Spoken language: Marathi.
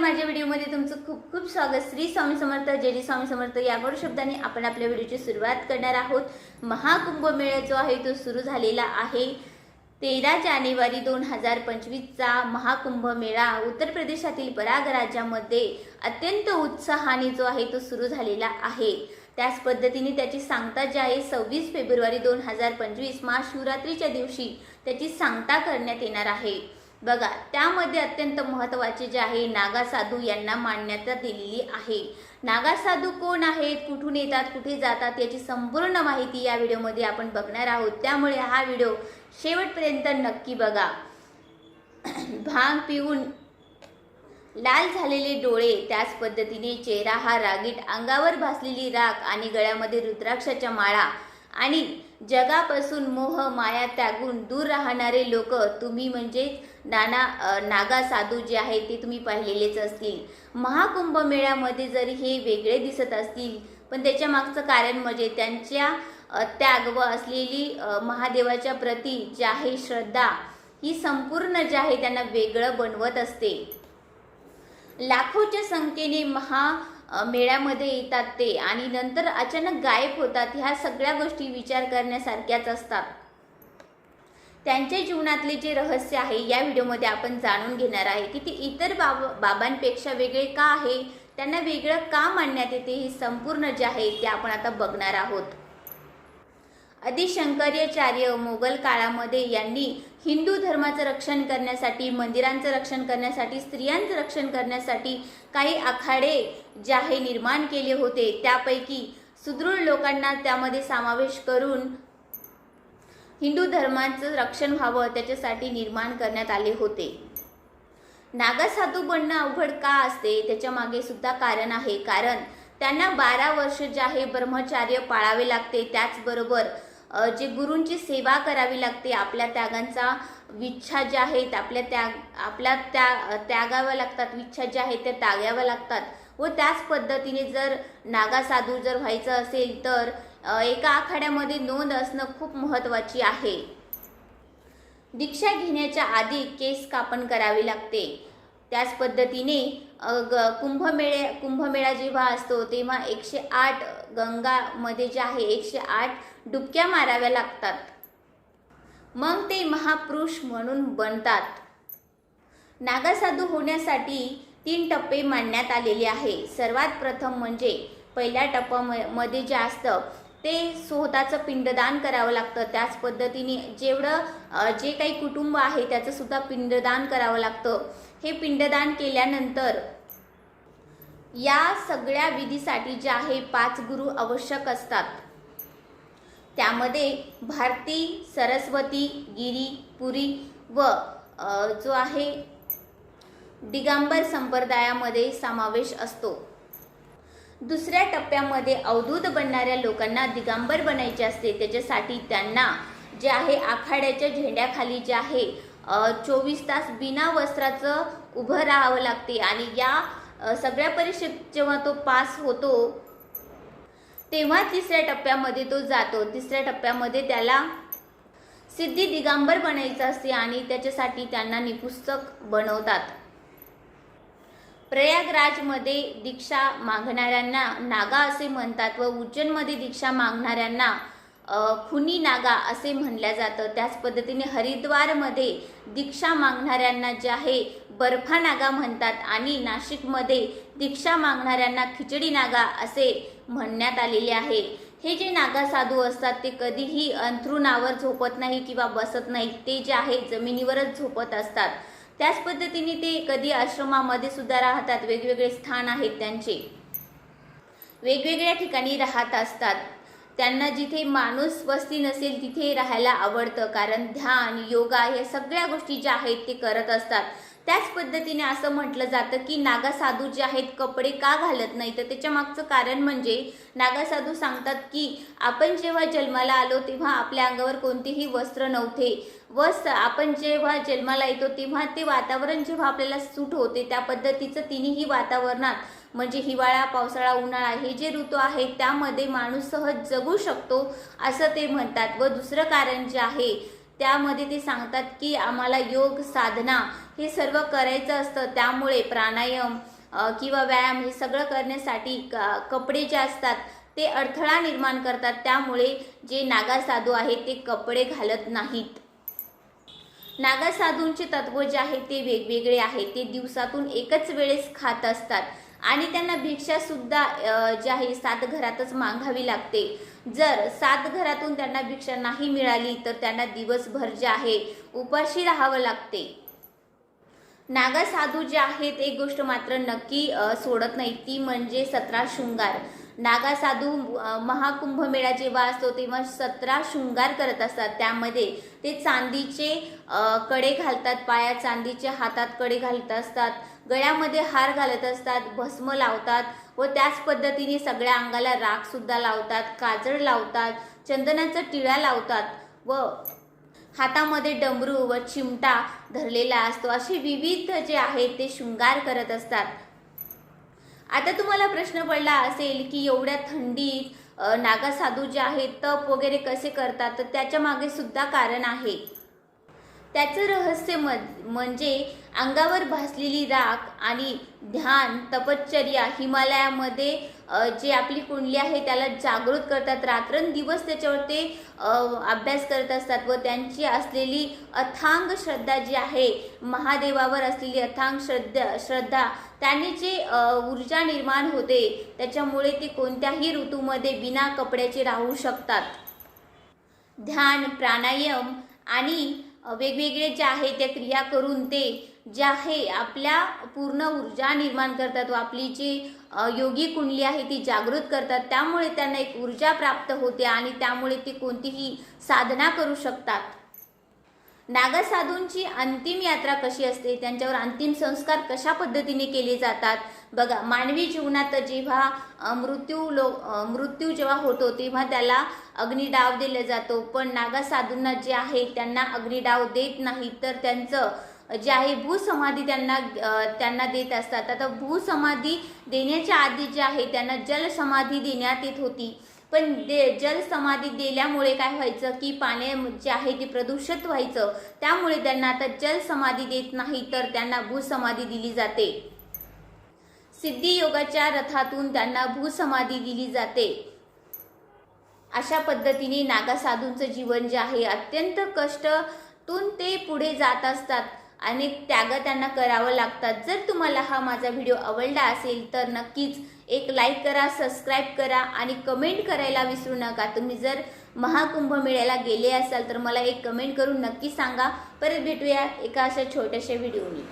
माझ्या व्हिडिओमध्ये तुमचं खूप खूप स्वागत. श्री स्वामी समर्थ जय स्वामी समर्थ या गोड शब्दाने आपण आपल्या व्हिडिओची सुरुवात करणार आहोत. महाकुंभ मेळा जो आहे तो सुरू झालेला आहे. तेरा जानेवारी दोन हजार पंचवीसचा महाकुंभ मेळा उत्तर प्रदेशातील पराग राज्यामध्ये अत्यंत उत्साहाने जो आहे तो सुरू झालेला आहे. त्याच पद्धतीने त्याची सांगता जी आहे सव्वीस फेब्रुवारी दोन हजार पंचवीस महाशिवरात्रीच्या दिवशी त्याची सांगता करण्यात येणार आहे. बघा त्यामध्ये अत्यंत महत्त्वाचे जे आहे नागा साधू यांना मान्यता दिलेली आहे. नागा साधू कोण आहेत? कुठून येतात? कुठे जातात? याची संपूर्ण माहिती या व्हिडिओमध्ये आपण बघणार आहोत. त्यामुळे हा व्हिडिओ शेवटपर्यंत नक्की बघा. भांग पिऊन लाल झालेले डोळे त्याच पद्धतीने चेहरा हा रागीट अंगावर भासलेली राख आणि गळ्यामध्ये रुद्राक्षाच्या माळा आणि जगापासून मोह माया त्यागून दूर राहणारे लोक तुम्ही म्हणजेच नाना नागा साधू जे आहेत ते तुम्ही पाहिलेलेच असतील. महाकुंभ मेळ्यामध्ये जरी हे वेगळे दिसत असतील पण त्याच्या मागचं कारण म्हणजे त्यांच्या त्याग व असलेली महादेवाच्या प्रती जी आहे श्रद्धा ही संपूर्ण जे आहे त्यांना वेगळं बनवत असते. लाखोच्या संख्येने महा मेळ्यामध्ये येतात ते आणि नंतर अचानक गायब होतात ह्या सगळ्या गोष्टी विचार करण्यासारख्याच असतात. त्यांच्या जीवनातले जे रहस्य आहे या व्हिडिओमध्ये आपण जाणून घेणार आहे की ते इतर बाब बाबांपेक्षा वेगळे का आहे? त्यांना वेगळं का मानण्यात येते? हे संपूर्ण जे आहे ते आपण आता बघणार आहोत. आदिशंकराचार्य मोगल काळामध्ये यांनी हिंदू धर्माचं रक्षण करण्यासाठी मंदिरांचं रक्षण करण्यासाठी स्त्रियांचं रक्षण करण्यासाठी काही आखाडे जे आहे निर्माण केले होते. त्यापैकी सुदृढ लोकांना त्यामध्ये समावेश करून हिंदू धर्माचं रक्षण व्हावं त्याच्यासाठी निर्माण करण्यात आले होते. नागासाधू बनणं अवघड का असते त्याच्यामागे सुद्धा कारण आहे. कारण त्यांना बारा वर्ष जे आहे ब्रह्मचार्य पाळावे लागते. त्याचबरोबर जे गुरूंची सेवा करावी लागते आपल्या त्यागांचा विच्छा ज्या आहेत आपल्या त्याग आपल्या त्या त्यागाव्या लागतात विच्छा ज्या आहेत त्या त्यागाव्या लागतात. व त्याच पद्धतीने जर नागा साधू जर व्हायचं असेल तर एका आखाड्यामध्ये नोंद असणं खूप महत्त्वाची आहे. दीक्षा घेण्याच्या आधी केस कापण करावे लागते. त्याच पद्धतीने ग कुंभमेळे कुंभमेळा जेव्हा असतो तेव्हा एकशे आठ गंगामध्ये जे आहे एकशे आठ डुबक्या माराव्या लागतात. मग ते महापुरुष म्हणून बनतात. नागासाधू होण्यासाठी तीन टप्पे मांडण्यात आलेले आहे. सर्वात प्रथम म्हणजे पहिल्या टप्प्यामध्ये जे असतं ते स्वतःचं पिंडदान करावं लागतं. त्याच पद्धतीने जेवढं जे काही कुटुंब आहे त्याचंसुद्धा पिंडदान करावं लागतं. हे पिंडदान केल्यानंतर या सगळ्या विधीसाठी जे आहे पाच गुरु आवश्यक असतात. त्यामध्ये भारती सरस्वती गिरी पुरी व जो आहे दिगंबर संप्रदायामध्ये समावेश असतो. दुसऱ्या टप्प्यामध्ये अवधूत बनणाऱ्या लोकांना दिगंबर बनायचे असते. त्याच्यासाठी त्यांना जे आहे आखाड्याच्या झेंड्याखाली जे आहे चोवीस तास बिना वस्त्राचं उभं राहावं लागते आणि या सगळ्या परीक्षेत जेव्हा तो पास होतो तेव्हा तिसऱ्या टप्प्यामध्ये तो जातो. तिसऱ्या टप्प्यामध्ये त्याला सिद्धी दिगंबर बनायचं असते आणि त्याच्यासाठी त्यांना निपुस्तक बनवतात. प्रयागराजमध्ये दीक्षा मागणाऱ्यांना नागा असे म्हणतात व उज्जैनमध्ये दीक्षा मागणाऱ्यांना खुनी नागा असे म्हणल्या जातं. त्याच पद्धतीने हरिद्वारमध्ये दीक्षा मागणाऱ्यांना जे आहे बर्फा नागा म्हणतात आणि नाशिकमध्ये दीक्षा मागणाऱ्यांना खिचडी नागा असे म्हणण्यात आलेले आहे. हे जे नागा साधू असतात ते कधीही अंथरुणावर झोपत नाही किंवा बसत नाही ते जे आहे जमिनीवरच झोपत असतात. त्याच पद्धतीने ते कधी आश्रमामध्ये सुद्धा राहतात. वेगवेगळे स्थान आहेत त्यांचे. वेगवेगळ्या ठिकाणी राहत असतात. त्यांना जिथे माणूस वस्ती नसेल तिथे राहायला आवडतं. कारण ध्यान योगा या सगळ्या गोष्टी ज्या आहेत ते करत असतात. त्याच पद्धतीने असं म्हटलं जातं की नागा साधू जे आहेत कपडे का घालत नाही? तर त्याच्या मागचं कारण म्हणजे नागा साधू सांगतात की आपण जेव्हा जन्माला आलो तेव्हा आपल्या अंगावर कोणतेही वस्त्र नव्हते. व स- आपण जेव्हा जन्माला येतो तेव्हा ते वातावरण जेव्हा आपल्याला सूट होते त्या पद्धतीचं तिन्ही वातावरणात म्हणजे हिवाळा पावसाळा उन्हाळा हे जे ऋतू आहेत त्यामध्ये माणूस सहज जगू शकतो असं ते म्हणतात. व दुसरं कारण जे आहे त्यामध्ये ते सांगतात की आम्हाला योग साधना हे सर्व करायचं असतं. त्यामुळे प्राणायाम किंवा व्यायाम हे सगळं करण्यासाठी कपडे जे असतात ते अडथळा निर्माण करतात. त्यामुळे जे नागा साधू आहेत ते कपडे घालत नाहीत. नागा साधूंचे तत्व जे आहे ते वेगवेगळे आहे ते दिवसातून एकच वेळेस खात असतात. आणि त्यांना भिक्षासुद्धा जे आहे सात घरातच मागावी लागते. जर सात घरातून त्यांना भिक्षा नाही मिळाली तर त्यांना दिवसभर जे आहे उपाशी राहावं लागते. नागा साधू जे आहेत एक गोष्ट मात्र नक्की सोडत नाही. ती म्हणजे सतरा शृंगार. नागा साधू अ, महाकुंभमेळा जेव्हा असतो तेव्हा सतरा शृंगार करत असतात. त्यामध्ये ते चांदीचे कडे घालतात पायात चांदीचे हातात कडे घालत असतात. गळ्यामध्ये हार घालत असतात भस्म लावतात व त्याच पद्धतीने सगळ्या अंगाला राख सुद्धा लावतात काजळ लावतात चंदनाचा टिळा लावतात व हातामध्ये डमरू व चिमटा धरलेला असतो. असे विविध जे आहेत ते शृंगार करत असतात. आता तुम्हाला प्रश्न पडला असेल की एवढ्या थंडीत नागासाधू नागा साधू जे आहेत तप वगैरे कसे करतात? तर त्याच्यामागे सुद्धा कारण आहे. त्याचं रहस्य म म्हणजे अंगावर भासलेली राख आणि ध्यान तपश्चर्या हिमालयामध्ये जे आपली कुंडली आहे त्याला जागृत करतात. रात्रंदिवस त्याच्यावर ते अभ्यास करत असतात व त्यांची असलेली अथांग श्रद्धा जी आहे महादेवावर असलेली अथांग श्रद्धा श्रद्धा त्याने जे ऊर्जा निर्माण होते त्याच्यामुळे ते कोणत्याही ऋतूमध्ये बिना कपड्याचे राहू शकतात. ध्यान प्राणायाम आणि वेगवेगळे जे आहे त्या क्रिया करून ते जे आहे आपल्या पूर्ण ऊर्जा निर्माण करतात व आपली जी योगी कुंडली आहे ती जागृत करतात. त्यामुळे त्यांना एक ऊर्जा प्राप्त होते आणि त्यामुळे ते कोणतीही साधना करू शकतात. नागसाधूंची अंतिम यात्रा कशी असते? त्यांच्यावर अंतिम संस्कार कशा पद्धतीने केले जातात? बघा मानवी जीवनात जेव्हा मृत्यू लो मृत्यू जेव्हा होतो तेव्हा त्याला अग्निडाव दिला जातो. पण नागासाधूंना जे आहे त्यांना अग्निडाव देत नाही. तर त्यांचं जे आहे भूसमाधी त्यांना त्यांना देत असतात. आता भूसमाधी देण्याच्या आधी जे आहे त्यांना जलसमाधी देण्यात येत होती. पण दे जलसमाधी दिल्यामुळे काय व्हायचं की पाणी जे आहे ते प्रदूषित व्हायचं. त्यामुळे त्यांना आता जलसमाधी देत नाही तर त्यांना भूसमाधी दिली जाते. सिद्धी योगाच्या रथातून त्यांना भूसमाधी दिली जाते. अशा पद्धतीने नागासाधूंचं जीवन जे आहे अत्यंत कष्टतून ते पुढे जात असतात. आणि त्याग त्यांना करावं लागतात. जर तुम्हाला हा माझा व्हिडिओ आवडला असेल तर नक्कीच एक लाईक करा सबस्क्राईब करा आणि कमेंट करायला विसरू नका. तुम्ही जर महाकुंभ मेळ्याला गेले असाल तर मला एक कमेंट करून नक्की सांगा. परत भेटूया एका अशा छोट्याशा व्हिडिओनी